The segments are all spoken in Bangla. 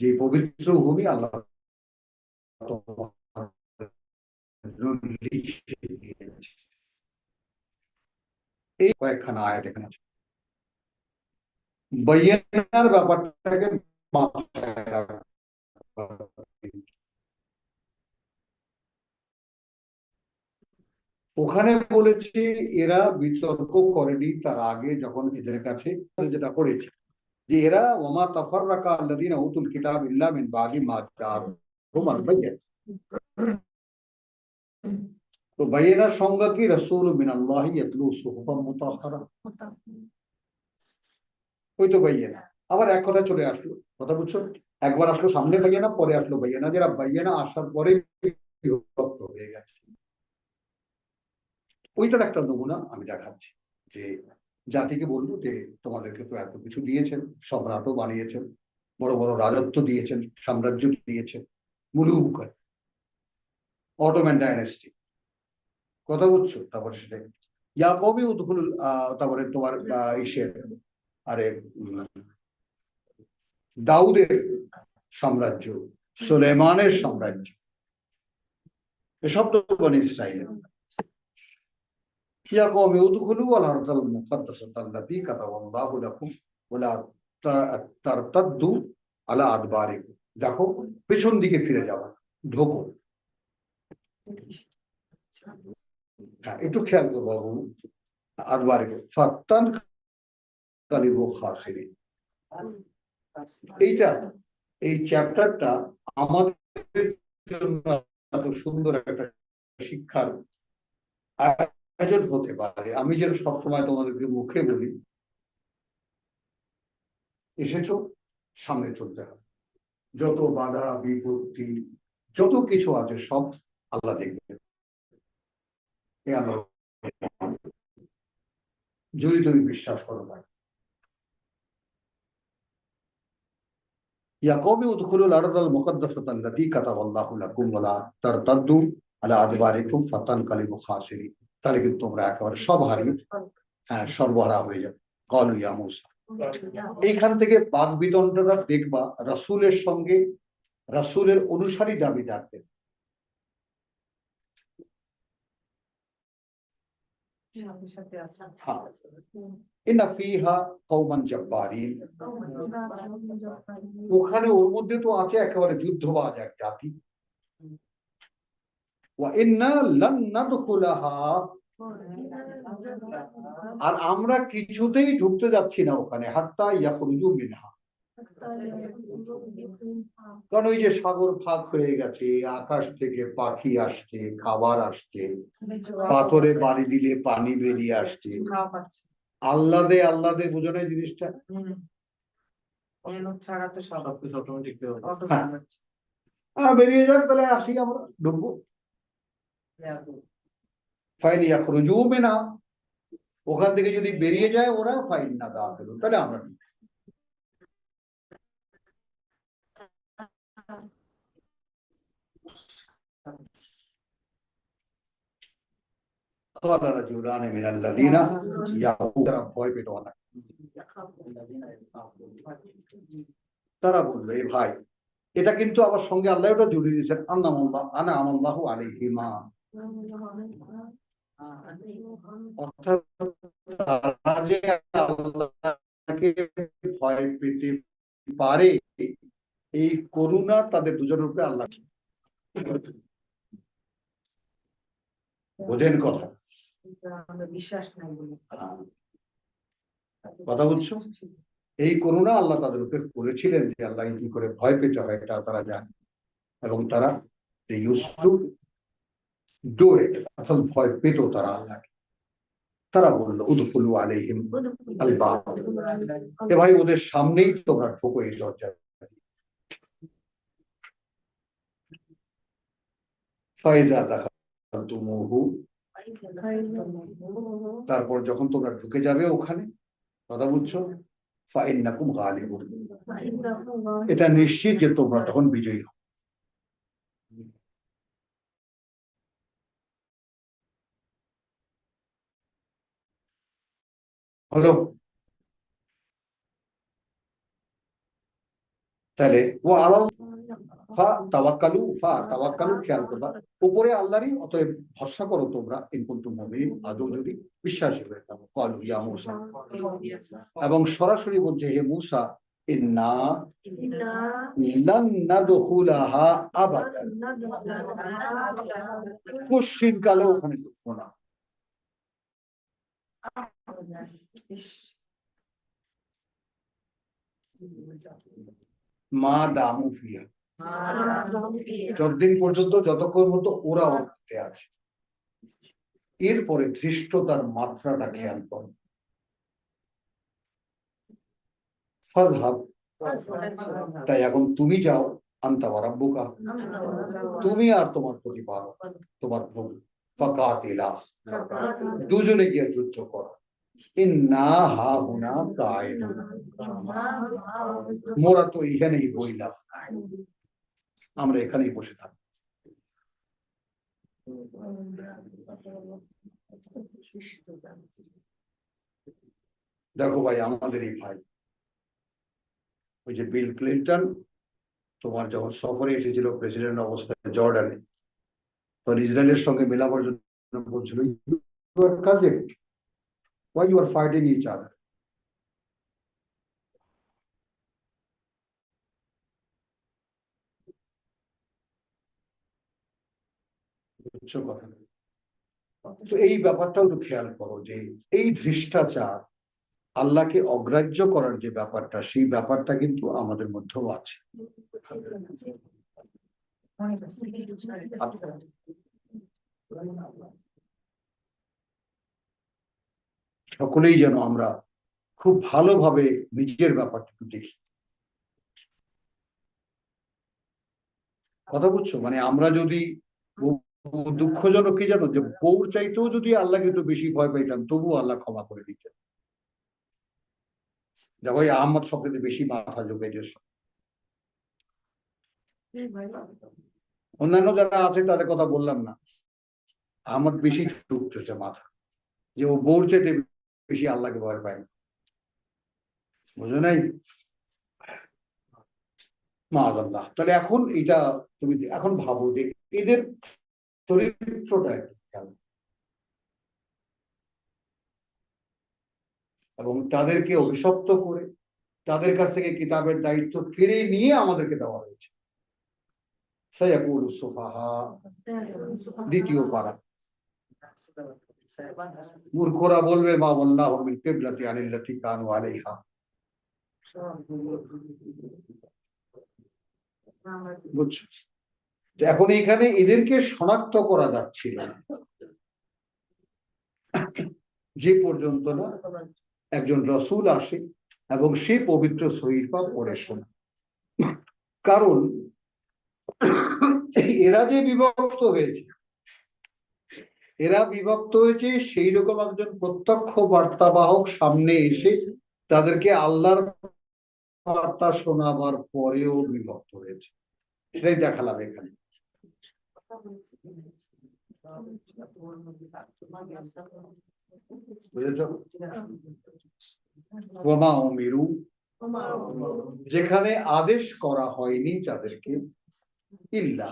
যে পবিত্র ভূমি আল্লাহ এই কয়েকখানা আয়াত এখানে আছে। ব্যাপারটাকে। ওখানে বলেছে, এরা বিতর্ক করেনি তার আগে যখন এদের কাছে যেটা করেছে। যে এরা ওমা তাফাররাকা আল্লাযীনা উতুল কিতাব ইল্লা মিন বাদি মা জাআহুম তো বাইনার সংজ্ঞা কি রাসূল মিনাল্লাহি ইয়াতলু সুহুফাম মুতাহহারা ওই তো বাইয়ানা আবার এক কথা চলে আসলো। কথা বুঝছ? একবার আসলো সামনে বাইয়ানা পরে আসলো বাইয়ানা যারা বাইয়ানা আসার পরে বিভক্ত হয়ে গেছে। ওইটার একটা নমুনা আমি দেখাচ্ছি যে জাতিকে বলব যে তোমাদেরকে তো এত কিছু দিয়েছেন, সম্রাটও বানিয়েছেন, বড় বড় রাজত্ব দিয়েছেন, সাম্রাজ্য দিয়েছেন মুলুক অটোম্যান ডাইনেস্টি। কথা বুঝছ? তারপরে সেটা ইয়াকবি উদ্গুল তারপরে তোমার ইসের, আরে দাউদের সাম্রাজ্য, সুলেমানের সাম্রাজ্য, এসব তো বনি ইসরায়েলের يا قوم ادخلوا الأرض المقدسة التي كتب الله لكم ولا ت- ترتدوا على أدباركم দেখো পেছন দিকে ফিরে যাওয়া ঢোকো হ্যাঁ একটু খেয়াল করবো বাবু আদবারিকে ফাত্তান কালিব খাসিরি এইটা এই চ্যাপ্টারটা আমাদের জন্য এত সুন্দর একটা শিক্ষার প্রয়োজন হতে পারে। আমি যেটা সবসময় তোমাদেরকে মুখে বলি, এসেছ, সামনে চলতে হবে। যত বাধা, বিপত্তি, যত কিছু আছে, সব আল্লাহ দেখবেন। যদি তুমি বিশ্বাস করো ভাই ইয়াকবে উদখুলুল আরদাল মুকদ্দাসাতাল্লাতী কাতাবাল্লাহু লাকুম ওয়া লা তারতাদ্দু আলা আদবারিকুম ফাতান কালিমু খাসিরিন তাহলে কিন্তু তোমরা একেবারে সব হারিয়ে হ্যাঁ সর্বহারা হয়ে যাবে। কলু ইয়া মুসা। এইখান থেকে বাদ বিতণ্ডটা দেখবা রাসূলের সঙ্গে রাসূলের অনুসারী দাবিদারদের। হ্যাঁ। ওখানে ওর মধ্যে তো আছে একেবারে যুদ্ধবাজ এক জাতি ওয়া ইন্না লান নাদখুলাহা আর আমরা কিছুতেই ঢুকতে যাচ্ছি না ওখানে হাত্তা ইয়াখরুজু মিনহা। কারণ ওই যে সাগর ফাঁক হয়ে গেছে আকাশ থেকে পাখি আসছে খাবার আসছে পাথরে বাড়ি দিলে পানি বেরিয়ে আসছে। আল্লাদে আল্লাদে বোঝো না জিনিসটা? ছাড়া তো সবকিছু অটোমেটিক হ্যাঁ। বেরিয়ে যাক তাহলে আসি আমরা ঢুকবো। ফাইন ইয়াখরুজু মিনহা ওখান থেকে যদি বেরিয়ে যায় ওরা ফাইন না দা তাহলে আমরা ঢুকবো। قال رجلان من الذين يعقوب তারা ভয় পেত না তারা বললো এই ভাই এটা কিন্তু আবার সঙ্গে আল্লাহ ওটা জুড়ে দিয়েছেন আন্নামুল্লাহ আনা আমাল্লাহু আলাইহিমা ভয় পেতে পারে এই করুণা তাদের দুজনের উপরে আল্লাহ বোঝেন কথা কথা বুঝছ এই করুণা আল্লাহ তাদের উপরে করেছিলেন যে আল্লাহ কি করে ভয় পেতে হয়, এটা তারা জানে। এবং তারা টু ডু ইট অর্থাৎ ভয় পেত তারা আল্লাহকে। তারা বলল উদফুলু আলাইহিম আল এ ভাই ওদের সামনেই তোমরা ঢোকো এই দরজা ফায়দা দেখা তুমুহু তারপর যখন তোমরা ঢুকে যাবে ওখানে কথা বুঝছ? ফাইন্নাকুম গালিবুন। এটা নিশ্চিত যে তোমরা তখন বিজয়ী হবে হলো তাহলে ও আলাল ফা তাওয়াক্কালু ফা তাওয়াক্কালু খেয়াল করবা। উপরে আল্লাহরই অতএব ভরসা করো তোমরা মুমিন আদৌ যদি বিশ্বাসী হয়ে থাকো। কালু ইয়া মূসা। এবং সরাসরি বলছে হে মূসা ইন্না লান নাদখুলাহা আবাদান কোশ্চিন কালে ওখানে ঢুকবো না। মা দামু ফিয়া যতদিন পর্যন্ত যতক্ষণ মতো ওরা ওর মধ্যে আছে এরপরে ধৃষ্টতার মাত্রাটা খেয়াল করো। তাই এখন তুমি যাও আন্তা রাব্বুকা। তুমি আর তোমার প্রতিপালক তোমার প্রভু। ফাকাতিলা। দুজনে গিয়ে যুদ্ধ করো। ইন্না হা কায়দুন মোরা তো এখানেই বইলাম আমরা এখানেই বসে থাকব। দেখো ভাই, আমাদের এই ভাই, ওই যে বিল ক্লিন্টন, তোমার যখন সফরে এসেছিল প্রেসিডেন্ট অবস্থায় জর্ডানে, তখন ইসরায়েলের সঙ্গে মেলাবার জন্য বলছিল কাজে why you are fighting each other? তো এই ব্যাপারটাও একটু খেয়াল করো যে এই ধৃষ্টাচার আল্লাহকে অগ্রাহ্য করার যে ব্যাপারটা, সেই ব্যাপারটা কিন্তু আমাদের মধ্যেও আছে। সকলেই যেন আমরা খুব ভালোভাবে নিজের ব্যাপারটা দেখি। কথা বুঝছ? মানে আমরা যদি দুঃখজনক কি জানো? যে বউর চাইতেও যদি আল্লাহকে একটু বেশি ভয় পাইতাম তবু আল্লাহ ক্ষমা করে দিতেন। দেখো এই আহমদ সবচেয়ে বেশি মাথা যোগাইছে অন্যান্য যারা আছে তাদের কথা বললাম না। আহমদ বেশি ঢুকতেছে মাথা। যে ও বউর চাইতে বেশি আল্লাহকে ভয় না। বুঝো নাই? মাআল্লাহ। তাহলে এখন এটা তুমি এখন ভাবো যে এদের চরিত্রটা এবং তাদেরকে অভিশপ্ত করে, তাদের কাছ থেকে কিতাবের দায়িত্ব কেড়ে নিয়ে আমাদেরকে দেওয়া হয়েছে। দ্বিতীয় পারা। মূর্খরা বলবে, মা আল্লাহ মিন কিবলাতি আনিল্লাতি কানু আলাইহা। এখন এখানে এদেরকে শনাক্ত করা যাচ্ছিল যে পর্যন্ত না একজন রসুল আসে এবং সে পবিত্র সহিফা পড়ে শোনে। কারণ এরা যে বিভক্ত হয়েছে এরা বিভক্ত হয়েছে সেই রকম একজন প্রত্যক্ষ বার্তাবাহক সামনে এসে তাদেরকে আল্লাহর বার্তা শোনাবার পরেও বিভক্ত হয়েছে। সেটাই দেখালাম এখানে। যেখানে আদেশ করা হয়নি তাদেরকে ইল্লা।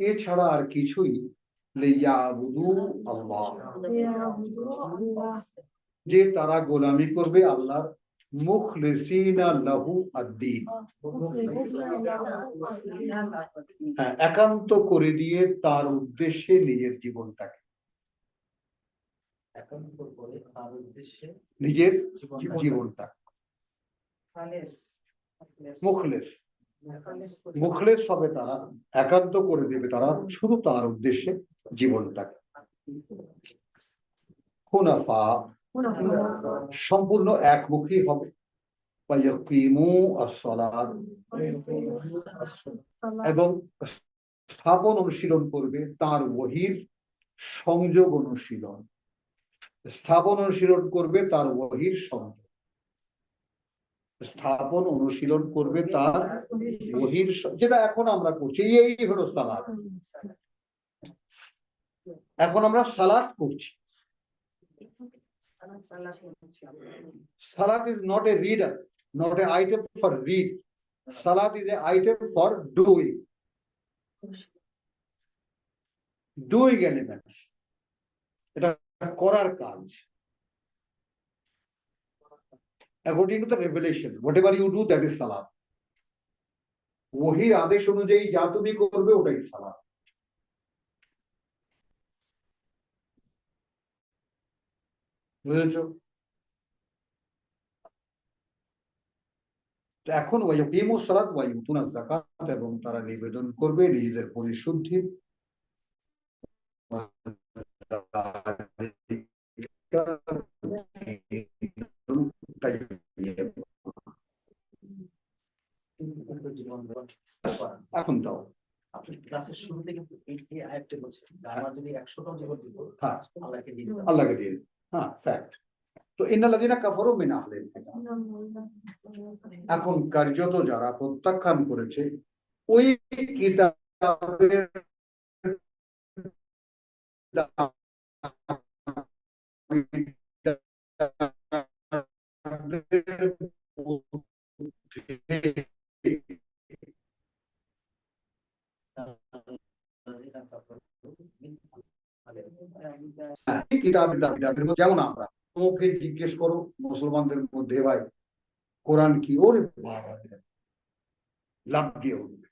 এছাড়া আর কিছুই আল্লাহ। যে তারা গোলামি করবে আল্লাহর মুখলিসিনা লাহু আদ্দিন হ্যাঁ একান্ত করে দিয়ে তার উদ্দেশ্যে নিজের জীবনটাকে। নিজের জীবনটা জীবনটা মুখলেস। মুখলেস হবে তারা, একান্ত করে দেবে তারা শুধু তার উদ্দেশ্যে জীবনটাকে। হুনাফা, সম্পূর্ণ একমুখী হবে। এবং স্থাপন অনুশীলন করবে তার ওহির সংযোগ অনুশীলন। স্থাপন অনুশীলন করবে তার ওহির সংযোগ। স্থাপন অনুশীলন করবে তার ওহির স- যেটা এখন আমরা করছি এই হলো সালাদ। এখন আমরা সালাদ করছি। সালাদ is not a reader not a item for read salad is a item for doing doing elements এটা করার কাজ। To the revelation whatever you do that is সালাত ওহি আদেশ অনুযায়ী যা তুমি করবে ওটাই সালাত বুঝেছ এখন ওয়াইকিমু সালাত ওয়াইউতুনা যাকাত এবং তারা নিবেদন করবে নিজেদের পরিশুদ্ধি। এখন দাও। ক্লাসের শুরুতে কিন্তু এই এই আয়াতটা বলছেন। আমার যদি একশোটাও জীবন দিব হ্যাঁ। আল্লাহকে দিয়ে আল্লাহকে দিয়ে হ্যাঁ ফ্যাক্ট তো ইন্নাল্লাযিনা কাফারু মিন আহলিল কিতাব। এখন কার্যত যারা প্রত্যাখ্যান করেছে ওই কিতাবের দাবিদারদের যেমন আমরা জিজ্ঞেস করো, মুসলমানদের মধ্যে ভাই, কোরআন কি? ওরে লাভ দিয়ে উঠবে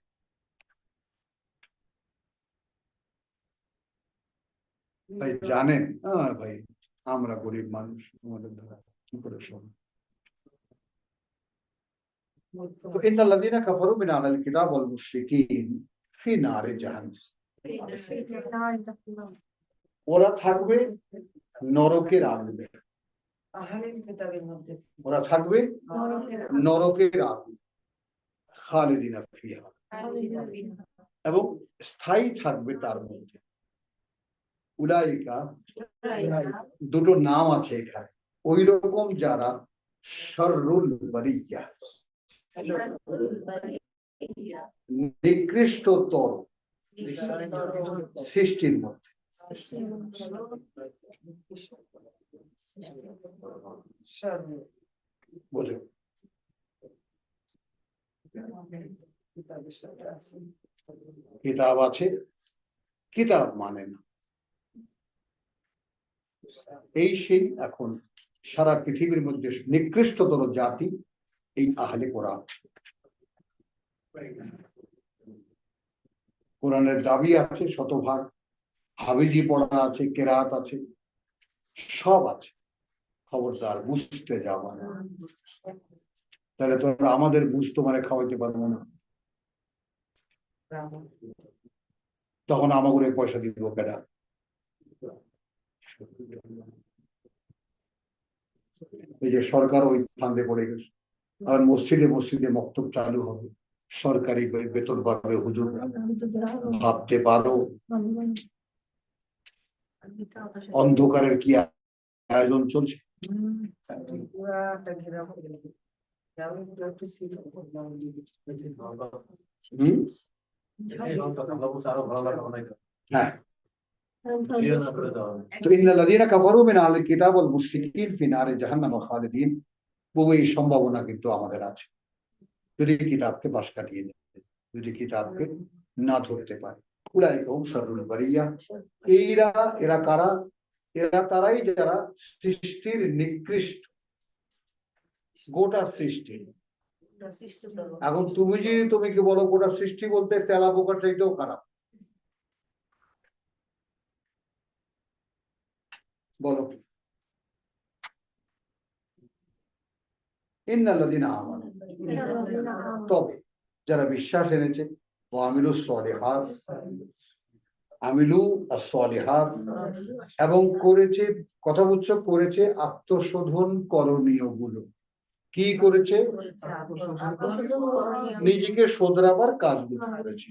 ভাই জানেন? আর ভাই, আমরা গরিব মানুষ আমাদের দ্বারা কি করে শোনো তো ইন্নাল্লাযীনা কাফারু মিন আহলিল কিতাব ওয়াল মুশরিকিন ফি নারে জাহান্নাম। ওরা থাকবে নরকের আগুনে। ওরা থাকবে নরকের আগুন। খালিদিনা ফিহা। এবং স্থায়ী থাকবে তার মধ্যে। উলাইকা দুটো নাম আছে এখানে। ওই রকম যারা শররুল বারিয়া। নিকৃষ্টতর সৃষ্টির মধ্যে। বোঝো। কিতাব আছে, কিতাব মানে না। এই সেই এখন সারা পৃথিবীর মধ্যে নিকৃষ্টতর জাতি এই আহলে কোরআন। কোরআনের দাবি আছে, শতভাগ। হাবিজি পড়া আছে, কেরাত আছে, সব আছে। খবরদার, বুঝতে যাবা না তাহলে তোরা আমাদের বুঝ তোমারে খাওয়াইতে পারব না। তখন আমাকে পয়সা দিব কেডা? এই যে সরকার ওই ফান্ডে পড়ে গেছে। আর মসজিদে মসজিদে মক্তব চালু হবে। সরকারি বেতন পাবে হুজুর। ভাবতে পারো। অন্ধকারের কি আয়োজন চলছে? হয়ে। তো ইন্নাল্লাযীনা কাফারু মিন আহলিল কিতাব ওয়াল মুশরিকিন ফি জাহান্নাম খালিদিন। বহু এই সম্ভাবনা কিন্তু আমাদের আছে। যদি কিতাবকে বাস কাটিয়ে দেয় যদি কিতাবকে না ধরতে পারে। এইরা এরা কারা? এরা তারাই যারা সৃষ্টির নিকৃষ্ট, গোটা সৃষ্টি। এখন তুমি যদি তুমি কি বলো গোটা সৃষ্টি বলতে তেলা পোকার চাইতেও খারাপ? বলো। ইন্নাল্লাযীনা আমানু। তবে যারা বিশ্বাস এনেছে ও আমিলু আমিলু সলিহাত এবং করেছে কথা বলছো করেছে আত্মশোধন করণীয়গুলো কি করেছে? নিজেকে শোধরাবার কাজগুলো করেছে।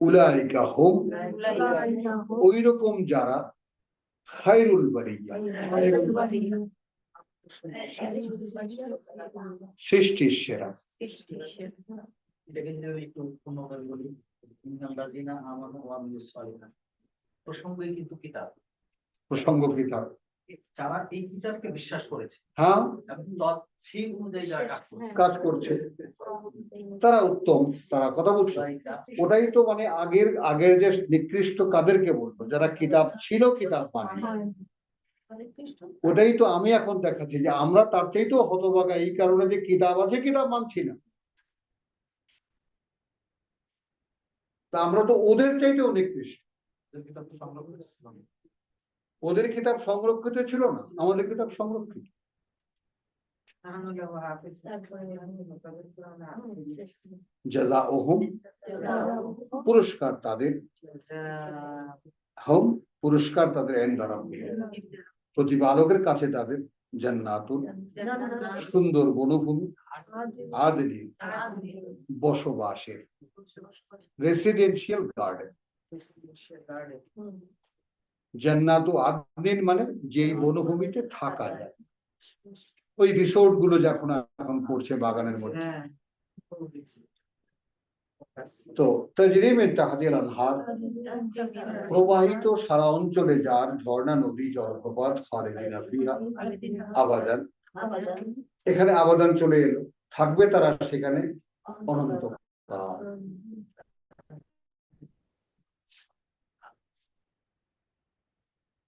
উলাইকা হোম ওই রকম যারা খাইরুল বারিয়া। সৃষ্টির সেরা। এটাকে যদি একটু পূর্ণ বলি ইন্নাল্লাযীনা আমানু ওয়া আমিলুস সালিহাত প্রসঙ্গে কিন্তু কিতাব। প্রসঙ্গ কিতাব। যারা এই কিতাবকে বিশ্বাস করেছে হ্যাঁ। সেই অনুযায়ী যারা কাজ করছে। তারা উত্তম তারা কথা বলছে। ওটাই তো মানে আগের আগের যে নিকৃষ্ট কাদেরকে বলতো যারা কিতাব ছিল কিতাব মানে ওটাই তো আমি এখন দেখাচ্ছি যে আমরা তার চেয়ে তো এই কারণে যে কিতাব আছে কিতাব মানছি না। আমরা তো ওদের চাইতে অনেক বেশি ওদের কিতাব সংরক্ষিত ছিল না আমাদের কিতাব সংরক্ষিত। পুরস্কার তাদের। হোম পুরস্কার তাদের এন দ্বারা। প্রতিপালকের কাছে তাদের জান্নাতুল সুন্দর বনভূমি আদলি বসবাসের। রেসিডেন্সিয়াল গার্ডেন জান্নাত আদিন মানে যেই বনভূমিতে থাকা যায়। ওই রিসোর্টগুলো যখন এখন করছে বাগানের মধ্যে। তো তাজরিমেন তাহাদিল আনহার প্রবাহিত সারা অঞ্চলে যার ঝর্ণা নদী জলপ্রপাত খালেদিনা ফিহা আবাদান এখানে আবাদান চলে এলো। থাকবে তারা সেখানে অনন্ত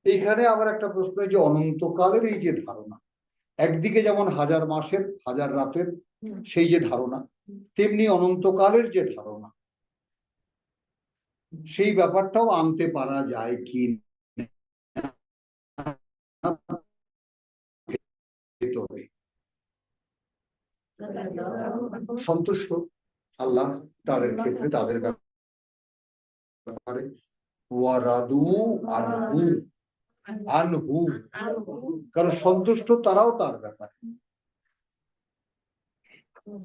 এইখানে আবার একটা প্রশ্ন যে অনন্তকালের এই যে ধারণা একদিকে যেমন হাজার মাসের হাজার রাতের সেই যে ধারণা তেমনি অনন্তকালের যে ধারণা, সেই ব্যাপারটাও আনতে পারা যায় কি সন্তুষ্ট আল্লাহ তাদের ক্ষেত্রে তাদের ব্যাপারে। ওয়ারাদু আনহু আনহু। কারণ সন্তুষ্ট তারাও তার ব্যাপারে।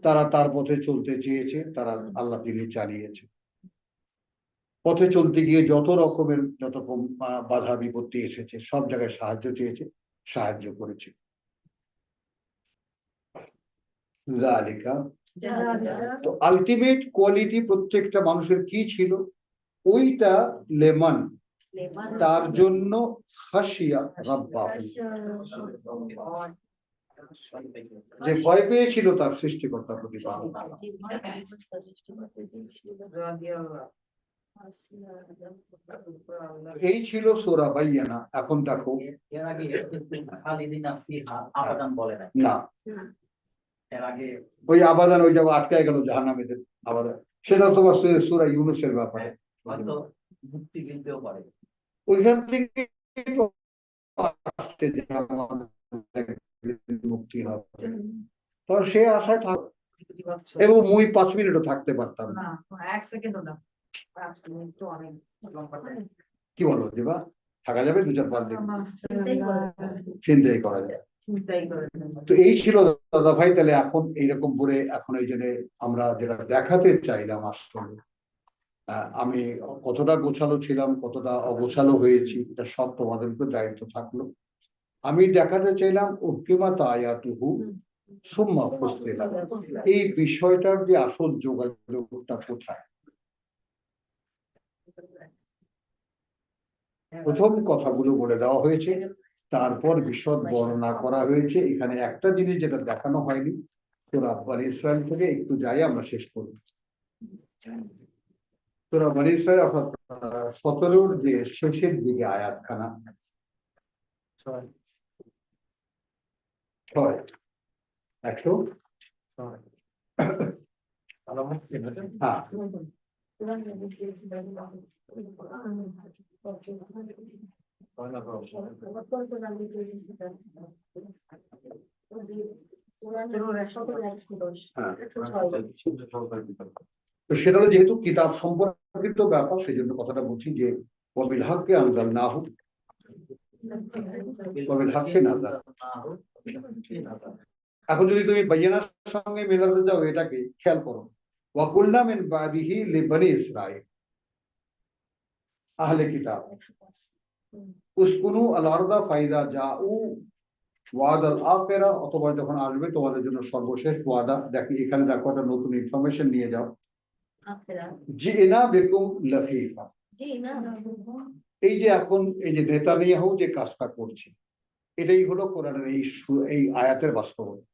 তারা তার পথে চলতে চেয়েছে তারা আল্লাহ তিনি চালিয়েছে। পথে চলতে গিয়ে যত রকমের যত রকম বাধা বিপত্তি এসেছে সব জায়গায় সাহায্য চেয়েছে সাহায্য করেছে। তো আলটিমেট কোয়ালিটি প্রত্যেকটা মানুষের কি ছিল? ওইটা লেমন। তার জন্য হাসিয়া রাব্বাহু। যে ভয় পেয়েছিল তার সৃষ্টিকর্তা প্রতিপালক এই ছিল সোরা বাইয়ানা এখন দেখো। না। ওই আবাদান ওই জায়গা আটকায় গেল জাহান্নামীদের আবাদান সেটা তোমার সোরা ইউনুসের ব্যাপারে। মুক্তি পারে ওইখান থেকে মুক্তি হবে। তো সে আশায় থাক এবং মুই পাঁচ মিনিটও থাকতে পারতাম না। এক সেকেন্ডও না। কি বলো দিবা থাকা যাবে দু চার পাঁচ দিন। চিন্তাই করা যায়। তো এই ছিল দাদা ভাই তাহলে এখন এইরকম করে এখন এই যে আমরা যেটা দেখাতে চাইলাম আসলে আহ, আমি কতটা গোছালো ছিলাম কতটা অগোছালো হয়েছি এটা সব তোমাদের উপর দায়িত্ব থাকল। আমি দেখাতে চাইলাম উকিমাত আয়াতুহু সুম্মা এই বিষয়টার যে আসল যোগাযোগটা কোথায়? প্রথম কথাগুলো বলে দেওয়া হয়েছে, তারপর বিশদ বর্ণনা করা হয়েছে। এখানে একটা জিনিস যেটা দেখানো হয়নি, তোরা বানি ইসরায়েল থেকে একটু যাই, আমরা শেষ করব। তোরা বানি ইসরায়েল অর্থাৎ সতেরোর যে শেষের দিকে আয়াতখানা। ছয়। একশো হ্যাঁ। তো সেটা যেহেতু কিতাব সম্পর্কিত ব্যাপার, সেই জন্য কথাটা বলছি যে কবিল হককে আনজাল না হোক কবিল হককে নাজাল এখন যদি তুমি বাইয়ানার সঙ্গে মেলাতে যাও এটাকে খেয়াল করো। ওয়াকুল্লা মিন বাদিহি লিবনি ইসরাইল আহলে কিতাব। উসকুনু আল আরদা ফাইদা জাউ ওয়াদ আল আখিরা অথবা যখন আসবে তোমাদের জন্য সর্বশেষ ওয়াদা। দেখি এখানে দেখো একটা নতুন ইনফরমেশন নিয়ে যাও। জিনা বেকুম লফিফা। এই যে এখন এই যে নেতানিয়াহু যে কাজটা করছে, এটাই হলো কোরআনের এই এই আয়াতের বাস্তবতা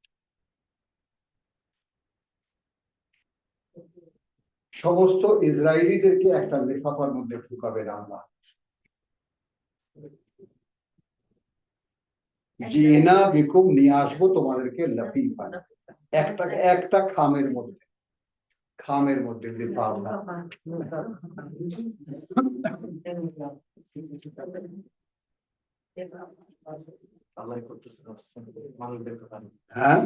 সমস্ত ইসরায়েলিদেরকে একটা লেফাফার মধ্যে ঢুকাবেন আল্লাহ জিনা বিকুম নিয়ে আসব তোমাদেরকে লাফিফা একটা একটা খামের মধ্যে। খামের মধ্যে লিফাফা আল্লাহ করতেছে না, মানুষ দেখতে পারে না। হ্যাঁ?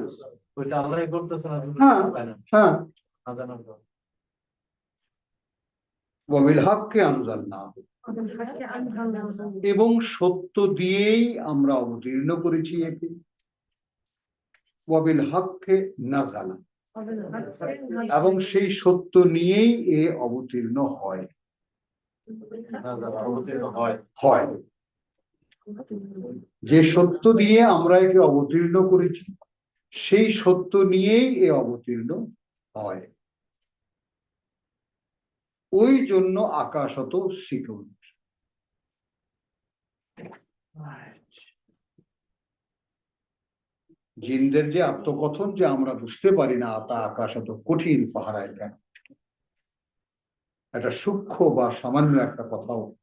না হ্যাঁ। না, হ্যাঁ। না এবং সত্য দিয়েই আমরা অবতীর্ণ করেছি একে। ওয়াবিল হককে নাজালা এবং সেই সত্য নিয়েই এ অবতীর্ণ হয়। হয়। যে সত্য দিয়ে আমরা একে অবতীর্ণ করেছি, সেই সত্য নিয়েই এ অবতীর্ণ হয়। ওই জন্য আকাশত সিকুল জিনদের যে আত্মকথন যে আমরা বুঝতে পারি না, তা আকাশ এত কঠিন পাহারায় কেন? একটা সূক্ষ্ম বা সামান্য একটা কথাও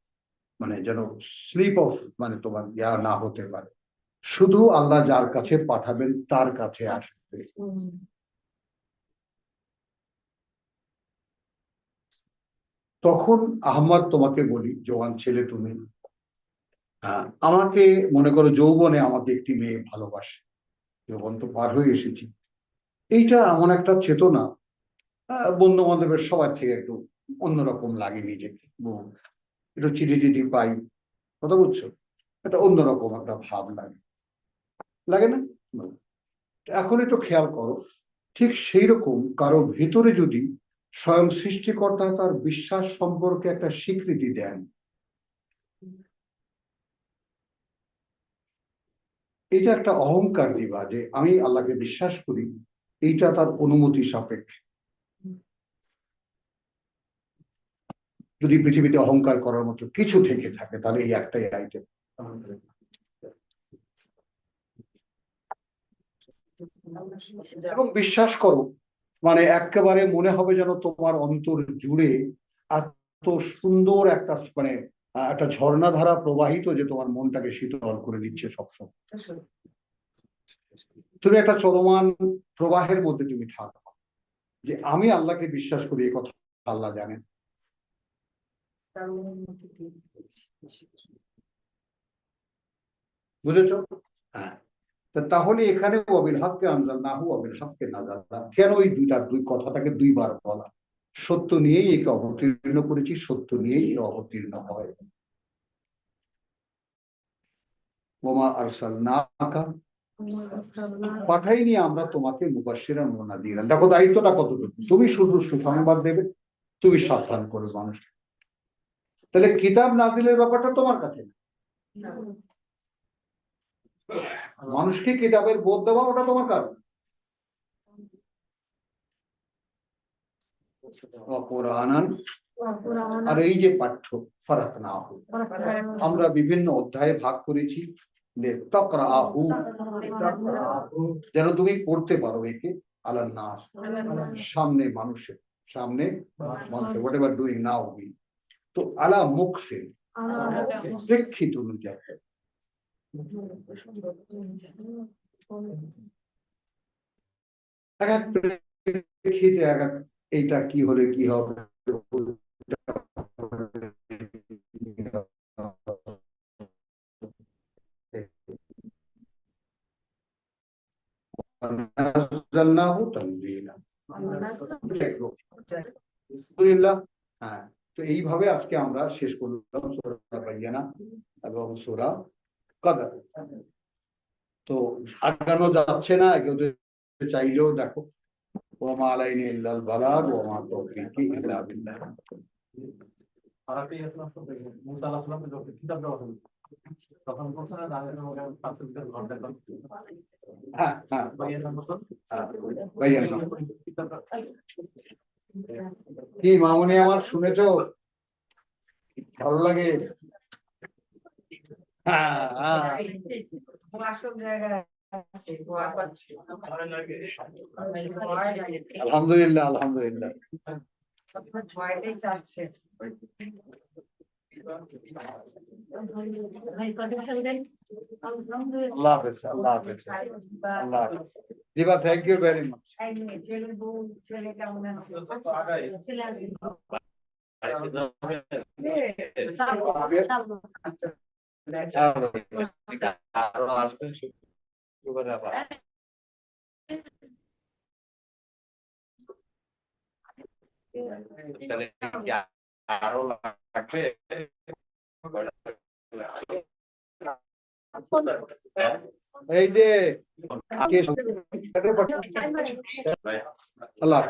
মানে যেন স্লিপ অফ মানে তোমার ইয়া না হতে পারে। শুধু আল্লাহ যার কাছে পাঠাবেন, তার কাছে আসবে। তখন আহমদ তোমাকে বলি জওয়ান ছেলে তুমি আমাকে মনে করো যৌবনে আমাকে একটি মেয়ে ভালোবাসে। যৌবন তো পার হয়ে এসেছি। এইটা এমন একটা চেতনা বন্ধু বান্ধবের সবার থেকে একটু অন্যরকম লাগে নিজেকে। একটু চিঠি টিঠি পাই, কথা বুঝছ একটা অন্যরকম একটা ভাব লাগে। লাগে না? এখন একটু খেয়াল করো, ঠিক সেই রকম কারও ভিতরে যদি স্বয়ং সৃষ্টিকর্তা তার বিশ্বাস সম্পর্কে একটা স্বীকৃতি দেন এটা একটা অহংকার দিবা যে আমি আল্লাহকে বিশ্বাস করি, এইটা তার অনুমতি সাপেক্ষে। যদি পৃথিবীতে অহংকার করার মতো কিছু থেকে থাকে, তাহলে এই একটাই আইটেম এবং বিশ্বাস করো মানে একেবারে মনে হবে যেন তোমার অন্তর জুড়ে এত সুন্দর একটা মানে আহ, ঝর্ণা ধারা প্রবাহিত যে তোমার মনটাকে শীতল করে দিচ্ছে সবসময়। তুমি একটা চলমান প্রবাহের মধ্যে তুমি থাকো। যে আমি আল্লাহকে বিশ্বাস করি এই কথা আল্লাহ জানেন। বুঝেছ? হ্যাঁ। তাহলে এখানে অবিল আনজাল না হু অবিল হককে জানলাম কেন ওই দুইটা দুই কথাটাকে দুইবার বলা? সত্য নিয়েই একে অবতীর্ণ করেছি সত্য নিয়েই এ অবতীর্ণ হয়। ওমা আরসাল নাকা পাঠাইনি আমরা তোমাকে মুবাসিরা মোনা দিলাম দেখো দায়িত্বটা কতটুকু? তুমি শুধু সুসংবাদ দেবে তুমি সাবধান করবে মানুষ। তাহলে কিতাব নাজিলের ব্যাপারটা তোমার কাছে না। মানুষকে কিতাবের বোধ দেওয়া ওটা তোমার কাজ আর এই যে পাঠ্য ফারাক না হোক আমরা বিভিন্ন অধ্যায়ে ভাগ করেছি। যেন তুমি পড়তে পারো একে আলা নাস। সামনে মানুষের সামনে মানুষের whatever doing now we তো আলা মুখসে প্রেক্ষিত অনুযায়ী। এক এক প্রেক্ষিতে এক এক এইটা কি হলে কি হবে? হ্যাঁ তো এইভাবে আজকে আমরা শেষ করলাম সূরা বাইয়ানা এবং সূরা কদর। তো আগানো যাচ্ছে না এগোতে চাইলেও দেখো। হ্যাঁ বা ইয়ে নাম বলতো? হ্যাঁ, বাইয়ানা। কিতাবটা- কি মামুনি আমার শুনেছো ভালো লাগে হ্যাঁ হ্যাঁ, আলহামদুলিল্লাহ আলহামদুলিল্লাহ আল্লাহ হাফেজ আল্লাহ হাফেজ দিবা থ্যাংক ইউ ভেরি মাচ আরও আসবেন শুক্রবারে আবার তাহলে কি আরও লাগবে এই যে আগে আল্লাহ